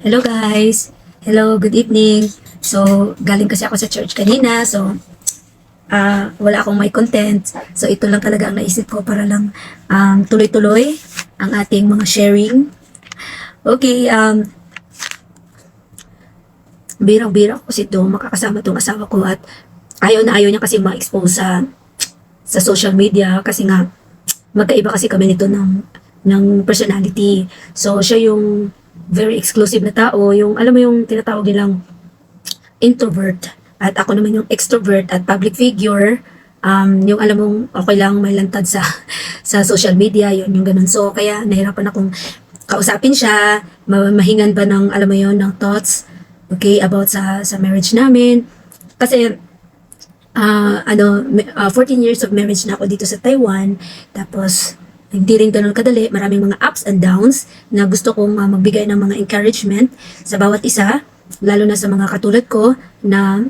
Hello guys! Hello, good evening. So, galing kasi ako sa church kanina. So, ah wala akong may content. So, ito lang talaga ang naisip ko para lang um, tuloy-tuloy ang ating mga sharing. Okay, um, birang-bira ko kasi ito, makakasama itong asawa ko at ayaw na ayaw niya kasi ma-expose sa, sa social media kasi nga magkaiba kasi kami nito ng, ng personality. So, siya yung very exclusive na tao, yung alam mo yung tinatawag nilang introvert at ako naman yung extrovert at public figure um, yung alam mong okay lang may lantad sa sa social media yun yung ganun. So kaya nahirapan akong kausapin siya ma- mahingan ba ng alam mo yun ng thoughts okay about sa sa marriage namin. Kasi ah ano me- ah, 14 years of marriage na ako dito sa Taiwan tapos hindi rin ganun kadali maraming mga ups and downs na gusto kong ah, magbigay ng mga encouragement sa bawat isa lalo na sa mga katulad ko na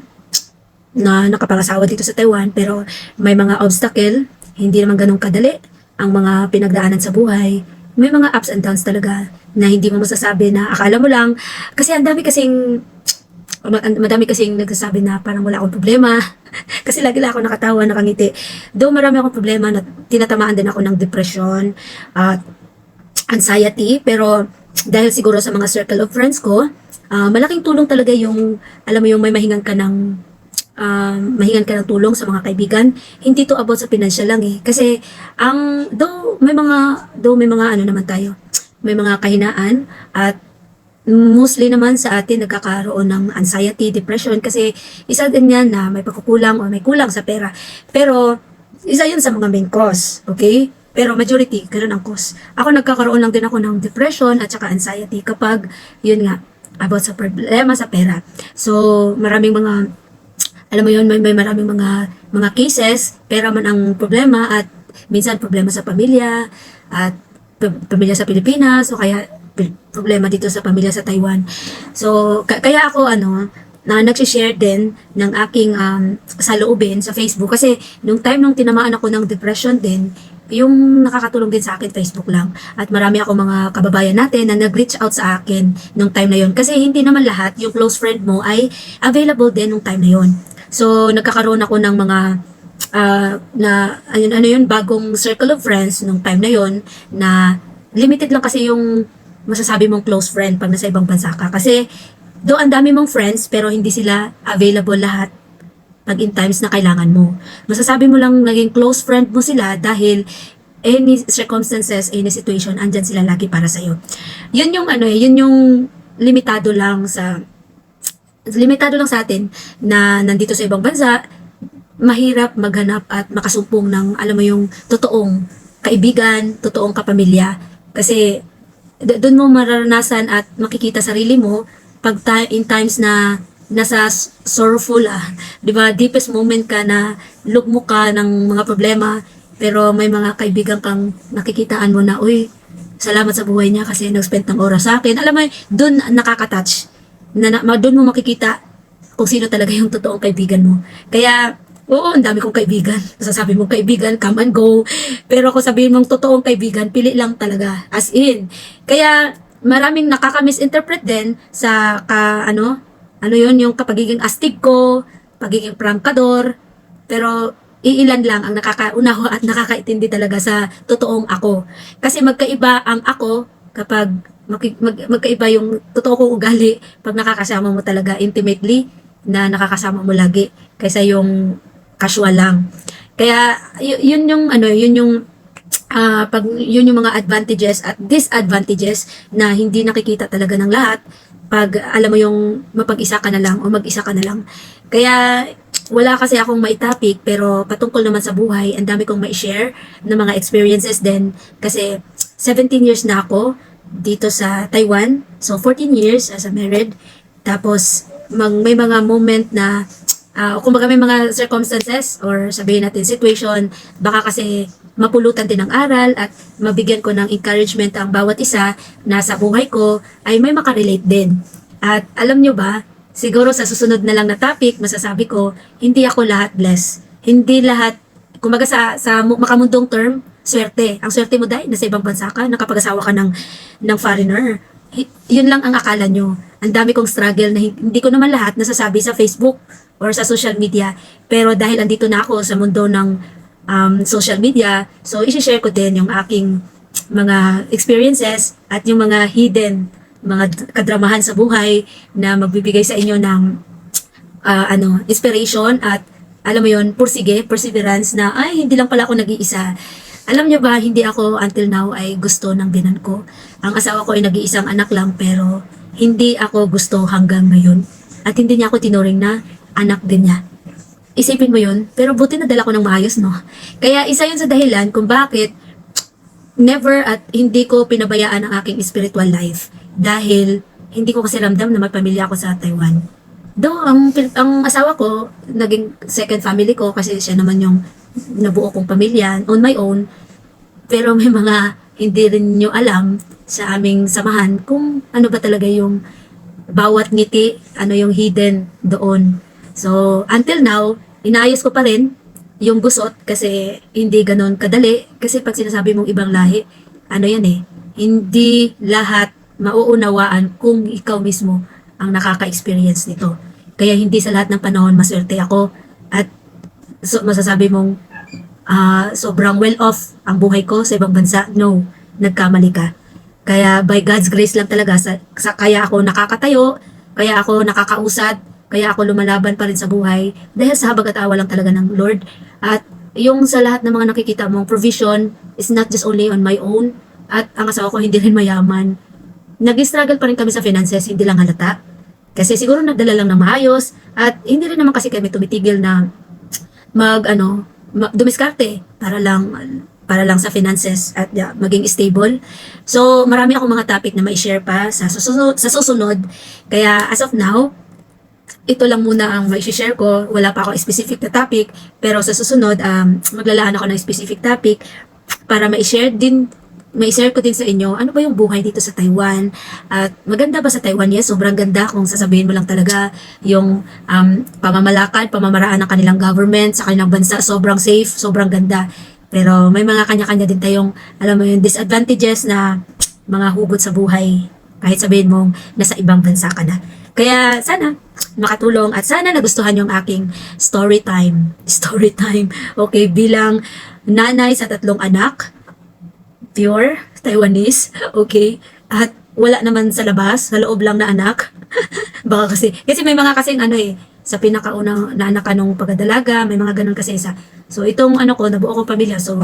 na nakapangasawa dito sa Taiwan pero may mga obstacle, hindi naman ganun kadali ang mga pinagdaanan sa buhay. May mga ups and downs talaga na hindi mo masasabi na akala mo lang kasi ang dami kasing madami kasing nagsasabi na parang wala akong problema kasi lagi lang ako nakatawa, nakangiti. Though marami akong problema na tinatamaan din ako ng depression at anxiety pero dahil siguro sa mga circle of friends ko, ah, malaking tulong talaga yung alam mo yung may mahingan ka ng um, mahingan ka ng tulong sa mga kaibigan. Hindi to about sa financial lang eh. Kasi ang though may mga though may mga ano naman tayo, may mga kahinaan at mostly naman sa atin nagkakaroon ng anxiety, depression kasi isa din yan na may pagkukulang o may kulang sa pera. Pero isa yun sa mga main cause, okay? Pero majority, ganun ang cause. Ako nagkakaroon lang din ako ng depression at saka anxiety kapag, yun nga, about sa problema sa pera. So, maraming mga alam mo yun, may, may maraming mga mga cases, pera man ang problema at minsan problema sa pamilya at pamilya sa Pilipinas o kaya problema dito sa pamilya sa Taiwan. So, ka- kaya ako ano, na nagsishare din ng aking um, saloobin sa Facebook. Kasi nung time nung tinamaan ako ng depression din, yung nakakatulong din sa akin Facebook lang. At marami ako mga kababayan natin na nag-reach out sa akin nung time na yon kasi hindi naman lahat yung close friend mo ay available din nung time na yon so nagkakaroon ako ng mga ah, na ano, ano yun bagong circle of friends nung time na yon na limited lang kasi yung masasabi mong close friend pag nasa ibang bansa ka kasi do ang dami mong friends pero hindi sila available lahat pag in times na kailangan mo. Masasabi mo lang naging close friend mo sila dahil any circumstances, any situation, andyan sila lagi para sa'yo. Yun yung ano eh, yun yung limitado lang sa limitado lang sa atin na nandito sa ibang bansa, mahirap maghanap at makasumpong ng alam mo yung totoong kaibigan, totoong kapamilya. Kasi doon mo mararanasan at makikita sarili mo pag in times na nasa sorrowful ah, 'di ba? Deepest moment ka na lugmok ka ng mga problema pero may mga kaibigan kang nakikitaan mo na, uy, salamat sa buhay niya kasi nag-spend ng oras sa akin. Alam mo, doon nakaka-touch. Na, na, doon mo makikita kung sino talaga yung totoong kaibigan mo. Kaya, oo, ang dami kong kaibigan. Sasabi mong kaibigan, come and go. Pero kung sabihin mong totoong kaibigan, pili lang talaga. As in. Kaya, maraming nakaka-misinterpret din sa ka, ano, ano yun, yung kapagiging astig ko, pagiging prangkador, pero iilan lang ang nakakaunaho at nakakaintindi talaga sa totoong ako. Kasi magkaiba ang ako kapag maki- mag, magkaiba yung totoo kong ugali pag nakakasama mo talaga intimately na nakakasama mo lagi kaysa yung casual lang. Kaya yun yung ano, yun yung ah pag yun yung mga advantages at disadvantages na hindi nakikita talaga ng lahat pag alam mo yung mapag-isa ka na lang o mag-isa ka na lang. Kaya wala kasi akong maitopic pero patungkol naman sa buhay, ang dami kong ma-share na mga experiences din kasi 17 years na ako dito sa Taiwan. So 14 years as a married. Tapos mang, may mga moment na uh, kumbaga may mga circumstances or sabihin natin situation, baka kasi mapulutan din ng aral at mabigyan ko ng encouragement ang bawat isa na sa buhay ko ay may makarelate din. At alam nyo ba, siguro sa susunod na lang na topic, masasabi ko, hindi ako lahat blessed. Hindi lahat, kumbaga sa, sa mu- makamundong term, swerte. Ang swerte mo dahil nasa ibang bansa ka, nakapag-asawa ka ng, ng foreigner. yun lang ang akala nyo. Ang dami kong struggle na hin- hindi ko naman lahat nasasabi sa Facebook or sa social media. Pero dahil andito na ako sa mundo ng um, social media, so isi-share ko din yung aking mga experiences at yung mga hidden, mga kadramahan sa buhay na magbibigay sa inyo ng ah, ano, inspiration at alam mo yon pursige, perseverance na ay hindi lang pala ako nag-iisa. Alam niyo ba, hindi ako until now ay gusto ng binan ko. Ang asawa ko ay nag-iisang anak lang pero hindi ako gusto hanggang ngayon. At hindi niya ako tinuring na anak din niya. Isipin mo yun, pero buti nadala ko ng maayos, no? Kaya isa yun sa dahilan kung bakit never at hindi ko pinabayaan ang aking spiritual life dahil hindi ko kasi ramdam na may pamilya ako sa Taiwan. Though ang, ang asawa ko, naging second family ko kasi siya naman yung nabuo kong pamilya on my own. Pero may mga hindi rin nyo alam sa aming samahan kung ano ba talaga yung bawat ngiti, ano yung hidden doon. So, until now, inaayos ko pa rin yung gusot kasi hindi ganon kadali. Kasi pag sinasabi mong ibang lahi, ano yan eh, hindi lahat mauunawaan kung ikaw mismo ang nakaka-experience nito. Kaya hindi sa lahat ng panahon maswerte ako at so, masasabi mong ah, sobrang well off ang buhay ko sa ibang bansa. No, nagkamali ka. Kaya by God's grace lang talaga, sa, sa, kaya ako nakakatayo, kaya ako nakakausad, kaya ako lumalaban pa rin sa buhay dahil sa habag at awa lang talaga ng Lord. At yung sa lahat ng mga nakikita mong provision is not just only on my own at ang asawa ko hindi rin mayaman. Nag-struggle pa rin kami sa finances, hindi lang halata. Kasi siguro nagdala lang ng maayos at hindi rin naman kasi kami tumitigil na mag ano, ma- dumiskarte para lang para lang sa finances at yeah, maging stable. So, marami akong mga topic na may share pa sa susunod, sa susunod. Kaya as of now, ito lang muna ang may share ko. Wala pa ako specific na topic. Pero sa susunod, um, maglalaan ako ng specific topic para ma-share din may share ko din sa inyo ano ba yung buhay dito sa Taiwan? At maganda ba sa Taiwan? Yes sobrang ganda kung sasabihin mo lang talaga yung um, pamamalakad pamamaraan ng kanilang government sa kanilang bansa. Sobrang safe sobrang ganda. Pero may mga kanya-kanya din tayong alam mo yung disadvantages na mga hugot sa buhay. Kahit sabihin mong nasa ibang bansa ka na. Kaya sana makatulong at sana nagustuhan yung aking story time story time okay bilang nanay sa tatlong anak pure Taiwanese, okay? At wala naman sa labas, sa loob lang na anak. Baka kasi, kasi may mga kasing ano eh, sa pinakaunang na anak ka nung pagdadalaga, may mga ganun kasi isa. So itong ano ko, nabuo kong pamilya, so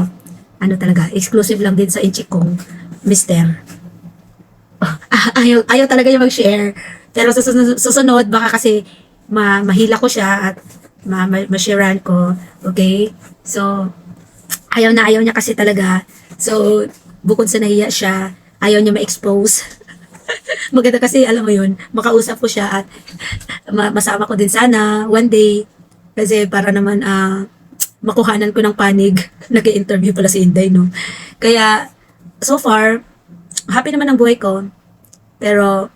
ano talaga, exclusive lang din sa inchik kong mister. Ah, ayaw, ayaw talaga yung mag-share. Pero sa susunod, baka kasi ma mahila ko siya at ma ma ma-sharean ko. Okay? So, ayaw na ayaw niya kasi talaga. So, bukod sa nahiya siya, ayaw niya ma-expose. Maganda kasi, alam mo yun, makausap ko siya at ma- masama ko din sana one day. Kasi para naman ah makuhanan ko ng panig. Nag-interview pala si Inday, no? Kaya, so far, happy naman ang buhay ko. Pero,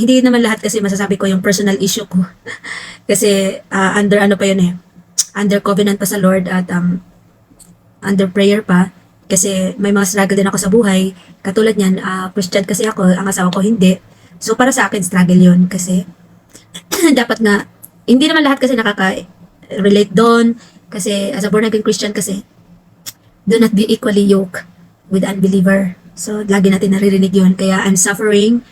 hindi naman lahat kasi masasabi ko yung personal issue ko. kasi, ah, under ano pa yun eh, under covenant pa sa Lord at um, under prayer pa. Kasi may mga struggle din ako sa buhay. Katulad niyan, ah, Christian kasi ako, ang asawa ko hindi. So, para sa akin, struggle yun. Kasi, dapat nga, hindi naman lahat kasi nakaka-relate doon. Kasi, as a born again Christian kasi, do not be equally yoked with unbeliever. So, lagi natin naririnig yun. Kaya, I'm suffering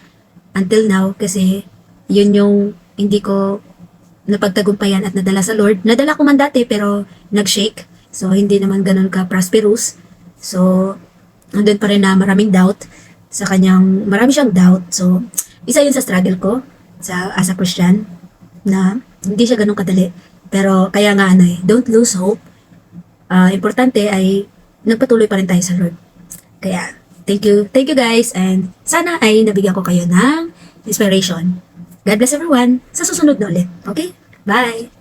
until now kasi yun yung hindi ko napagtagumpayan at nadala sa Lord. Nadala ko man dati pero nag-shake. So, hindi naman ganun ka prosperous. So, nandun pa rin na maraming doubt sa kanyang, marami siyang doubt. So, isa yun sa struggle ko sa, as a Christian na hindi siya ganun kadali. Pero, kaya nga ano eh, don't lose hope. Ah, importante ay nagpatuloy pa rin tayo sa Lord. Kaya, thank you. Thank you guys. And sana ay nabigyan ko kayo ng inspiration. God bless everyone. Sa susunod na ulit. Okay? Bye!